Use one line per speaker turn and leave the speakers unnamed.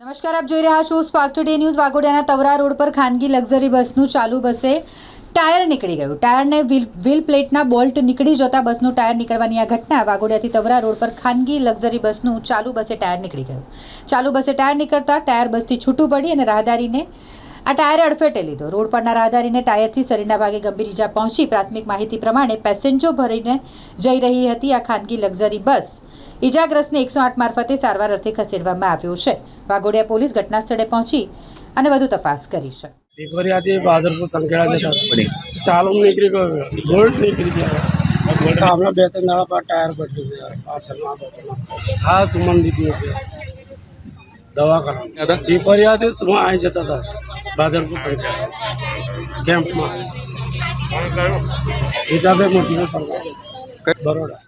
નમસ્કાર, આપ જોઈ રહ્યા છો સ્પાર્ક ટુડે ન્યૂઝ વાઘોડિયાના તવરા રોડ પર ખાનગી લક્ઝરી બસનું ચાલુ બસે ટાયર નીકળી ગયું. ટાયરને વ્હીલ વ્હીલ પ્લેટના બોલ્ટ નીકળી જતા બસનું ટાયર નીકળવાની આ ઘટના વાઘોડિયાથી તવરા રોડ પર ખાનગી લક્ઝરી બસનું ચાલુ બસે ટાયર નીકળી ગયું. ચાલુ બસે ટાયર નીકળતા ટાયર બસથી છૂટું પડી અને રાહદારીને આ ટાયર અડફેટે લીધો. રોડ પરના રાહદારીને ટાયરથી શરીરના ભાગે ગંભીર ઈજા પહોંચી. પ્રાથમિક માહિતી પ્રમાણે પેસેન્જો ભરીને જઈ રહી હતી આ ખાનગી લક્ઝરી બસ. ઈજાગ્રસ્તને એકસો આઠ મારફતે સારવાર અર્થે ખસેડવામાં આવ્યો છે. વાઘોડિયા પોલીસ ઘટના સ્થળે પહોંચી અને વધુ તપાસ કરી છે.
એકવરિયાથી બાદરપુર સંખેડા જતા ચાલુ નીકળી ગયો. ગોલ્ડ નીકળી ગયા. હમણાં બે ત્રણ દાડા બાદ ટાયર બદલી ગયા. પાછળના. હા સુમન દીધી છે દવાખાના પીપરિયાથી સુમન આવી જતા હતા? બહાદરપુર સરકાર કેમ્પમાં. ગીતાભાઈ મોટી બરોડા.